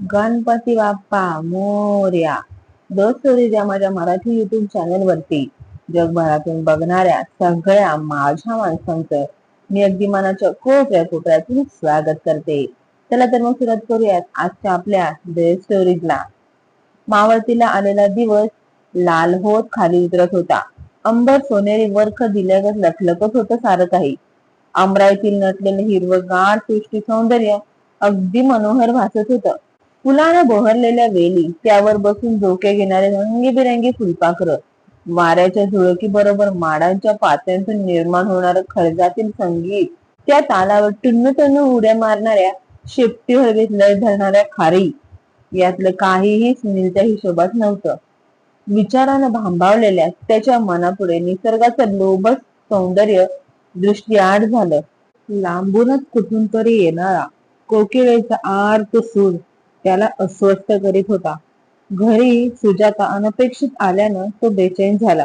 Ganpati Bappa Morya. The stories माझ्या Marathi YouTube channel वरती जगभरातून बघणाऱ्या सगळ्या माझ्या माणसांचं मी अगदी मनाच्या कोपऱ्या कोपऱ्यातून स्वागत करते. चला तर मग सुरुवात करूयात आजच्या आपल्या स्टोरीजला मावळतीला आलेला दिवस लाल होत खाली उतरत होता. अंबर सोनेरी वर्ख दिल्यागत लखलखत होतं सारं काही. अमरावतीत नटलेलं हिरवगार सृष्टी सौंदर्य अगदी मनोहर भासत होतं. फुलानं बहरलेल्या वेली त्यावर बसून झोके घेणारे रंगीबिरंगी फुलपाखरं वाऱ्याच्या झुळकी बरोबर माडांच्या पात्यांतून निर्माण होणारं खळजातील संगीत त्या तालावर टुन्न टुन्न उड्या मारणाऱ्या शेपटी हवेत लय धरणाऱ्या खारी. यातलं काहीही सुनीलच्या हिशोबात नव्हतं. विचारानं भांबावलेल्या त्याच्या मनापुढे निसर्गाचं लोभस सौंदर्य दृष्टीआड झालं. लांबूनच कुठून तरी येणारा कोकिळेचा आर्त सूर त्याला अस्वस्थ करीत होता. घरी सुजाता अनपेक्षित आल्यानं तो बेचैन झाला.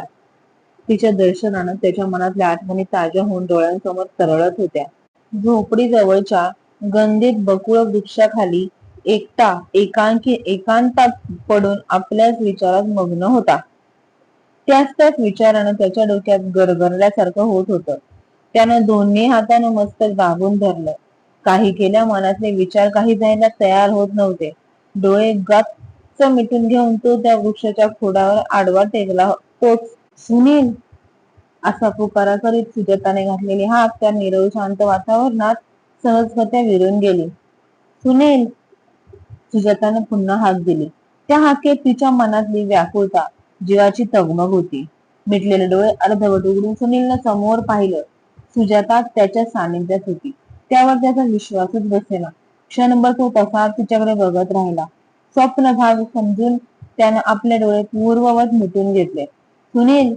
तिच्या दर्शनानं त्याच्या मनातल्या आठवणी ताज्या होऊन डोळ्यांसमोर तरळत होत्या. झोपडी जवळच्या गंदीत बकुळ वृक्षाखाली एकटा एकांकी एकांतात पडून आपल्याच विचारात मग्न होता. त्याच त्याच विचारानं त्याच्या डोक्यात गरगरल्यासारखं होत होतं. त्यानं दोन्ही हातानं मस्तक दाबून धरलं. काही केल्या मनातले विचार काही जायला तयार होत नव्हते. डोळे गच्च मिटून घेऊन तो त्या वृक्षाच्या खोडावर आडवा टेकला. तोच सुनील! असा पुकारा करीत सुजाताने घातलेली हाक त्या निरव शांत वातावरणात सहजगत्या विरून गेली. सुनील! सुजाताने पुन्हा हाक दिली. त्या हाकेत तिच्या मनातली व्याकुळता जीवाची तगमग होती. मिटलेले डोळे अर्धवट उघडून सुनीलनं समोर पाहिलं. सुजाता त्याच्या सानिध्यात होती. त्यावर त्याचा विश्वासच बसेना. क्षणभर तो तसा तिच्याकडे बघत राहिला. स्वप्न भाग समजून त्यानं आपले डोळे पूर्ववत मिटून घेतले. सुनील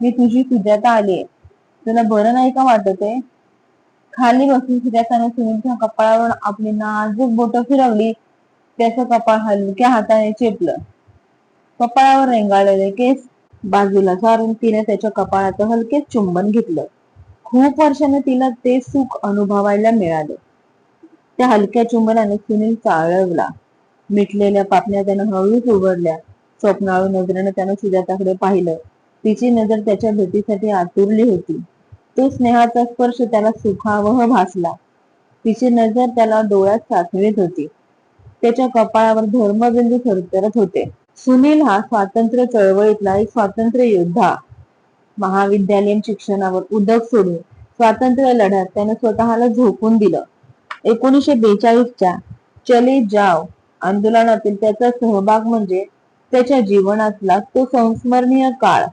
मी तुझी सुजाता आलीये. तुला बरं नाही का वाटत आहे? खाली बसून सुजाताने सुनीलच्या कपाळावर आपली नाजूक बोट फिरवली. त्याचं कपाळ हलक्या हाताने चेपलं. कपाळावर रेंगाळलेले केस बाजूला सारून तिने त्याच्या कपाळाचं हलकेच चुंबन घेतलं. खूप वर्षाने तिला ते सुख अनुभवायला मिळाले. त्या हलक्या चुंबनाने सुनील चाळवला. मिटलेल्या पापण्या त्यानं हळूच उघडल्या. स्वप्नाळू नजरेनं त्यानं सुजाताकडे पाहिलं. तिची नजर त्याच्या भेटीसाठी आतुरली होती. तो स्नेहाचा स्पर्श त्याला सुखावह भासला. तिची नजर त्याला डोळ्यात साठवीत होती. त्याच्या कपाळावर धर्मबिंदू थरथरत होते. सुनील हा स्वातंत्र्य चळवळीतला एक स्वातंत्र्य योद्धा. महाविद्यालयीन शिक्षणावर उदक सोडून स्वातंत्र्य लढ्यात त्याने स्वतःला झोकून दिलं. एकोणीसशे बेचाळीसच्या चले जाव आंदोलनातील त्याचा सहभाग म्हणजे त्याच्या जीवनातला तो संस्मरणीय काळ.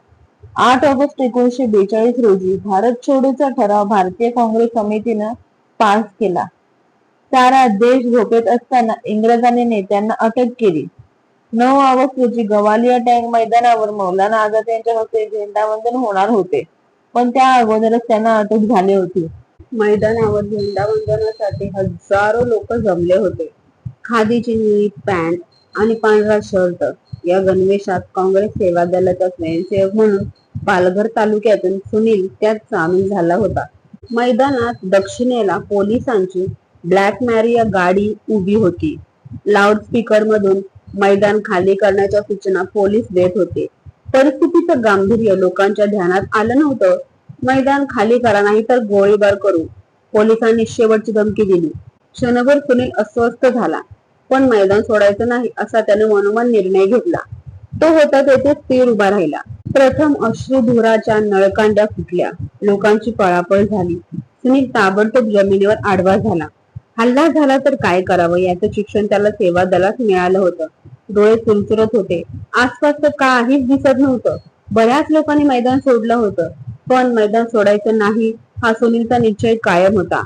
आठ ऑगस्ट एकोणीसशे बेचाळीस रोजी भारत छोडोचा ठराव भारतीय काँग्रेस समितीनं पास केला. सारा देश झोपेत असताना इंग्रजांनी नेत्यांना अटक केली. नऊ ऑगस्ट रोजी गवालिया टँक मैदानावर मौलाना आझाद यांच्या हस्ते झेंडावंदन होणार होते. पण त्या अगोदरच त्यांना अटक झाली होती. मैदानावर झेंडावंदनासाठी हजारो लोक जमले होते. खादीची निळी पॅन्ट आणि पांढरा शर्ट या गणवेशात काँग्रेस सेवा दलाचा स्वयंसेवक म्हणून पालघर तालुक्यातून सुनील त्यात सामील झाला होता. मैदानात दक्षिणेला पोलिसांची ब्लॅक मॅरिया गाडी उभी होती. लाऊडस्पीकर मधून मैदान खाली करण्याच्या सूचना पोलीस देत होते. परिस्थितीचं गांभीर्य लोकांच्या ध्यानात आलं नव्हतं. मैदान खाली करा नाही तर गोळीबार करू. पोलिसांनी शेवटची धमकी दिली. क्षणभर सुनील अस्वस्थ झाला. पण मैदान सोडायचं नाही असा त्याने मनोमन निर्णय घेतला. तो होता तेथे स्थिर उभा राहिला. प्रथम अश्रुधुराच्या नळकांड्या फुटल्या. लोकांची पळापळ झाली. सुनील ताबडतोब जमिनीवर आडवा झाला. हल्ला झाला तर काय करावं? याचं शिक्षण त्याला सेवा दलात मिळालं होतं. डोळे चुरचुरत होते. आसपास तर काहीच दिसत नव्हतं. बऱ्याच लोकांनी मैदान सोडलं होतं. पण मैदान सोडायचं नाही हा सुनीलचा निश्चय कायम होता.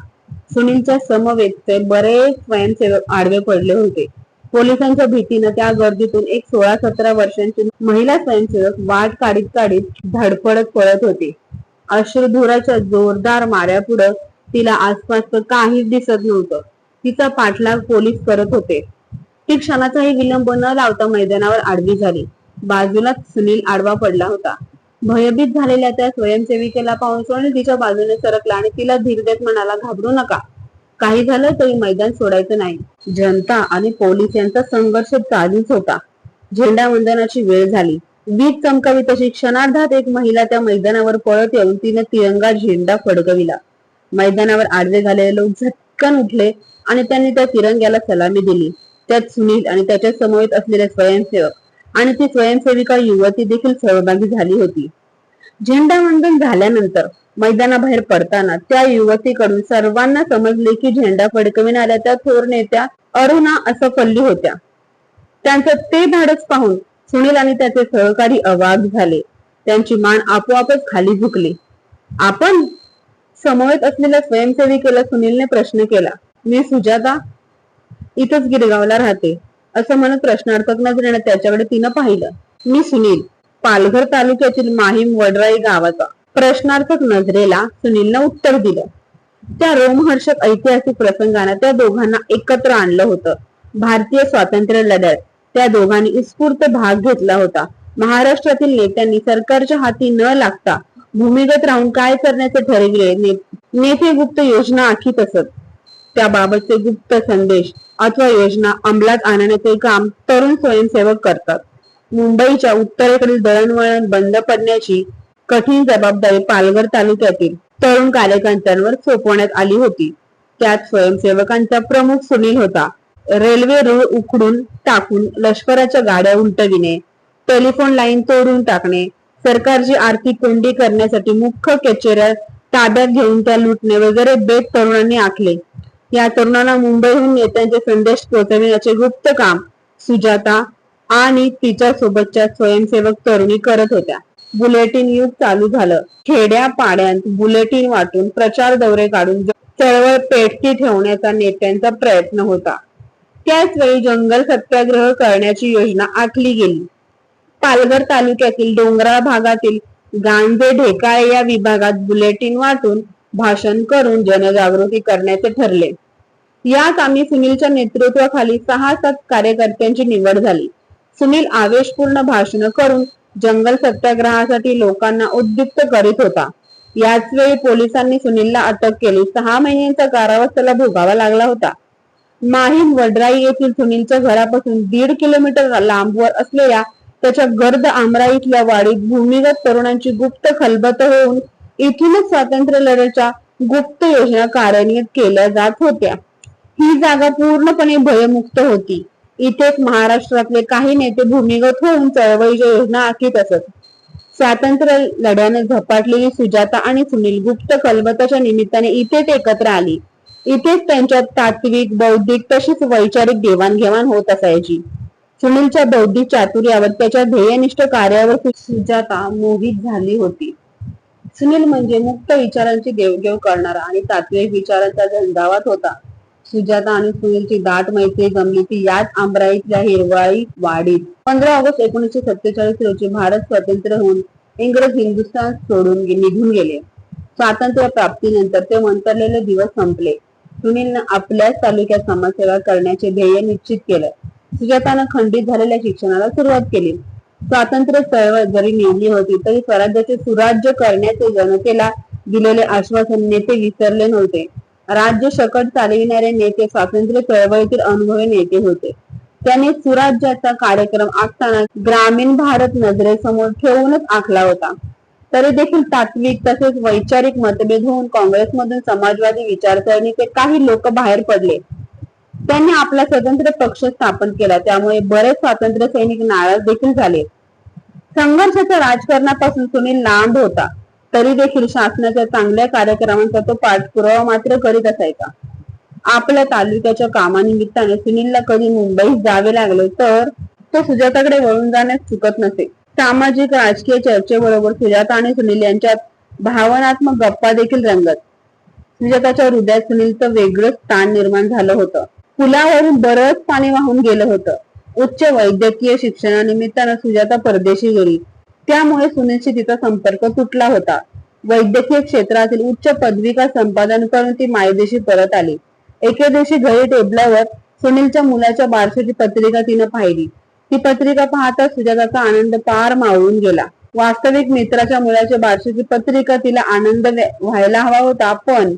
सुनीलच्या समवेतचे बरेच स्वयंसेवक आडवे पडले होते. पोलिसांच्या भीतीनं त्या गर्दीतून एक सोळा सतरा वर्षांची महिला स्वयंसेवक वाट काढीत काढीत धडपडत पळत होती. अश्रुधुराच्या जोरदार माऱ्यापुढं तिला आसपास काहीच दिसत नव्हतं. तिचा पाठलाग पोलीस करत होते. ती क्षणाचाही विलंब न लावता मैदानावर आडवी झाली. बाजूलाच सुनील आडवा पडला होता. भयभीत झालेल्या त्या स्वयंसेविकेला पाहून सोनील तिच्या बाजूने सरकला आणि तिला धीर देत म्हणाला घाबरू नका. काही झालं तरी मैदान सोडायचं नाही. जनता आणि पोलीस यांचा संघर्ष चालूच होता. झेंडा वंदनाची वेळ झाली. वीज चमकावी तशी क्षणार्धात एक महिला त्या मैदानावर पळत येऊन तिने तिरंगा झेंडा फडकविला. मैदानावर आडवे झालेले लोक झटकन उठले आणि त्यांनी त्या तिरंग्याला सलामी दिली. त्यात सुनील आणि त्याच्या समवेत असलेले स्वयंसेवक आणि ती स्वयंसेविका युवती देखील सहभागी झाली होती. झेंडावंदन झाल्यानंतर मैदानाबाहेर पडताना त्या युवतीकडून सर्वांना समजले की झेंडा फडकविणाऱ्या त्या थोर नेत्या अरुणा असफल्ली होत्या. त्यांचं ते धाडस पाहून सुनील आणि त्याचे सहकारी अवाग झाले. त्यांची मान आपोआपच खाली झुकली. आपण समवेत असलेल्या स्वयंसेविकेला सुनीलने प्रश्न केला मी सुजाता इथंच गिरगावला राहते असं म्हणत प्रश्नार्थक नजरेने त्याच्याकडे तिनं पाहिलं. मी सुनील पालघर तालुक्यातील माहीम वडराई गावाचा. प्रश्नार्थक नजरेला सुनीलनं उत्तर दिलं. त्या रोमहर्षक ऐतिहासिक प्रसंगानं त्या दोघांना एकत्र आणलं होतं. भारतीय स्वातंत्र्य लढ्यात त्या दोघांनी उत्स्फूर्त भाग घेतला होता. महाराष्ट्रातील नेत्यांनी सरकारच्या हाती न लागता भूमिगत राहून काय करण्याचे ठरविले? नेते गुप्त योजना आखीत असत त्याबाबतचे गुप्त संदेश अथवा योजना अंमलात आणण्याचे काम तरुण स्वयंसेवक करतात. मुंबईच्या उत्तरेकडील दळणवळण बंद पडण्याची कठीण जबाबदारी पालघर तालुक्यातील तरुण कार्यकर्त्यांवर सोपवण्यात आली होती. त्यात स्वयंसेवकांचा प्रमुख सुनील होता. रेल्वे रूळ उखडून टाकून लष्कराच्या गाड्या उलटविणे टेलिफोन लाईन तोडून टाकणे सरकारची आर्थिक कोंडी करण्यासाठी मुख्य कचेऱ्या ताब्यात घेऊन त्या लुटणे वगैरे बेत तरुणांनी आखले. या तरुणांना मुंबईहून नेत्यांचे संदेश पोहोचविण्याचे गुप्त काम सुजाता आणि तिच्या सोबतच्या स्वयंसेवक तरुणी करत होत्या. बुलेटिन युग चालू झालं. खेड्या पाड्यात बुलेटिन वाटून प्रचार दौरे काढून चळवळ पेटती ठेवण्याचा नेत्यांचा प्रयत्न होता. त्याच वेळी जंगल सत्याग्रह करण्याची योजना आखली गेली. पालघर तालुक्यातील डोंगराळ भागातील गांजे ढेकाळे या विभागात बुलेटिन वाटून भाषण करून जनजागृती करण्याचे ठरले. यात आम्ही सुनीलच्या नेतृत्वाखाली सहा सात कार्यकर्त्यांची निवड झाली. सुनील आवेशपूर्ण भाषण करून जंगल सत्याग्रहासाठी लोकांना उद्युक्त करीत होता. याच वेळी पोलिसांनी सुनीलला अटक केली. सहा महिन्यांचा कारावास त्याला भोगावा लागला होता. माहीम वडराई येथील सुनीलच्या घरापासून दीड किलोमीटर लांबवर असलेल्या त्याच्या गर्द आमराईतल्या वाडीत भूमिगत तरुणांची गुप्त खलबत होऊन इथूनच स्वातंत्र्य लढ्याच्या गुप्त योजना कार्यान्वित केल्या जात होत्या. ही जागा पूर्णपणे भयमुक्त होती. इथेच महाराष्ट्रातले काही नेते भूमिगत होऊन चळवळीच्या योजना आखीत असत. स्वातंत्र्य लढ्याने झपाटलेली सुजाता आणि सुनील गुप्त कलबताच्या निमित्ताने इथेच एकत्र आली. इथेच त्यांच्यात तात्विक बौद्धिक तशीच वैचारिक देवाणघेवाण होत असायची. सुनीलच्या बौद्धिक चातुर्यावर त्याच्या ध्येयनिष्ठ कार्यावर सुजाता मोहित झाली होती. सुनील म्हणजे मुक्त विचारांची देवघेव करणारा आणि तात्विक विचारांचा झंझावात होता. सुजाता आणि सुनीलची दाट मैत्री जमली ती याच आंबराईतल्या हिरवाळी वाडीत. पंधरा ऑगस्ट एकोणीसशे सत्तेचाळीस रोजी भारत स्वतंत्र होऊन इंग्रज हिंदुस्थान सोडून निघून गेले. स्वातंत्र्य प्राप्तीनंतर ते मंतरलेले दिवस संपले. सुनीलनं आपल्याच तालुक्यात समाजसेवा करण्याचे ध्येय निश्चित केलं. सुजातानं खंडित झालेल्या शिक्षणाला सुरुवात केली. स्वातंत्र्य चळवळ जरी नेमली होती तरी स्वराज्याचे सुराज्य करण्याचे जनतेला दिलेले आश्वासन नेते विसरले नव्हते. राज्य शकट चालविणारे नेते स्वातंत्र्य चळवळीतील अनुभवी नेते होते. त्याने सुराज्याचा कार्यक्रम आखताना ग्रामीण भारत नजरेसमोर ठेवूनच आखला होता. तरी देखील तात्विक तसेच वैचारिक मतभेद होऊन काँग्रेसमधून समाजवादी विचारसरणीचे काही लोक बाहेर पडले. त्यांनी आपला स्वतंत्र पक्ष स्थापन केला. त्यामुळे बरेच स्वातंत्र्य सैनिक नाराज देखील झाले. संघर्षाच्या राजकारणापासून सुनील लांब होता. तरी देखील शासनाच्या चांगल्या कार्यक्रमांचा तो पाठपुरावा मात्र करीत असायचा. आपल्या तालुक्याच्या कामानिमित्ताने सुनीलला कधी मुंबईत जावे लागले तर तो सुजाताकडे वळून जाण्यास चुकत नसे. सामाजिक राजकीय चर्चेबरोबर सुजाता आणि सुनील यांच्यात भावनात्मक गप्पा देखील रंगत. सुजाताच्या हृदयात सुनीलचं वेगळं स्थान निर्माण झालं होतं. पुलावरून बरंच पाणी वाहून गेलं होतं. उच्च वैद्यकीय शिक्षणानिमित्तानं सुजाता परदेशी गेली. त्यामुळे सुनीलशी तिचा संपर्क तुटला होता. वैद्यकीय क्षेत्रातील उच्च पदविका संपादन करून ती मायदेशी परत आली. एके दिवशी घरी टेबलावर सुनीलच्या मुलाच्या बारशाची पत्रिका तिनं पाहिली. ती पत्रिका पाहता सुजाताचा आनंद पार मावळून गेला. वास्तविक मित्राच्या मुलाच्या बारशाची पत्रिका तिला आनंद व्हायला हवा होता पण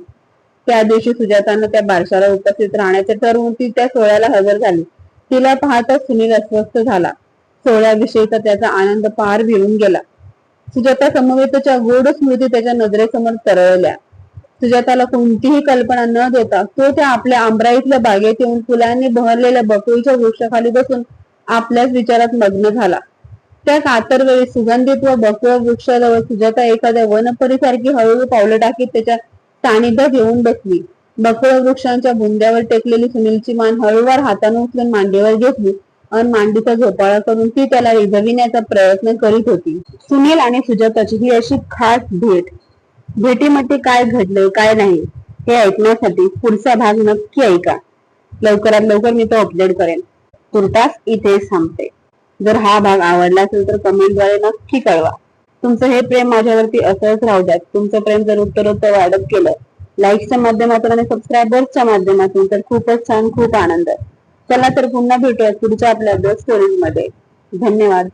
त्या दिवशी सुजातानं त्या बारशाला उपस्थित राहण्याचे ठरवून ती त्या सोहळ्याला हजर झाली. तिला पाहताच सुनील अस्वस्थ झाला. सोहळ्याविषयीचा त्याचा आनंद पार भिळून गेला. सुजाता समवेतच्या गोड स्मृती त्याच्या नजरेसमोर तरळल्या. सुजाताला कोणतीही कल्पना न देता तो त्या आपल्या आंब्राईतल्या बागेत येऊन फुलांनी बहरलेल्या बकुळीच्या वृक्षाखाली बसून आपल्याच विचारात मग्न झाला. त्या कातरवेळी सुगंधित व बकुळ वृक्षाजवळ सुजाता एखाद्या वनपरीसारखी हळूहळू पावलं टाकीत त्याच्या सानिध्यात येऊन बसली. बकुळ वृक्षांच्या बुंद्यावर टेकलेली सुनीलची मान हळूवार हाताने उचलून मांडीवर घेतली. आणि मांडीचा झोपाळा करून ती त्याला रिझविण्याचा प्रयत्न करीत होती. सुनील आणि सुजाताची ही अशी खास भेट. भेटीमध्ये काय घडलंय काय नाही हे ऐकण्यासाठी पुढचा भाग नक्की ऐका. लवकरात लवकर मी तो अपलोड करेन. तुर्तास इथे थांबते जर हा भाग आवडला असेल तर कमेंटद्वारे नक्की कळवा. तुमचं हे प्रेम माझ्यावरती असंच राहू द्यात तुमचं प्रेम जर उत्तरोत्तर वाढत गेलं लाईक्सच्या माध्यमातून आणि सबस्क्रायबर्सच्या माध्यमातून तर खूपच छान खूप आनंद. चला तर पुन्हा भेटूया पुढच्या आपल्या बेस्ट स्टोरीजमध्ये. धन्यवाद.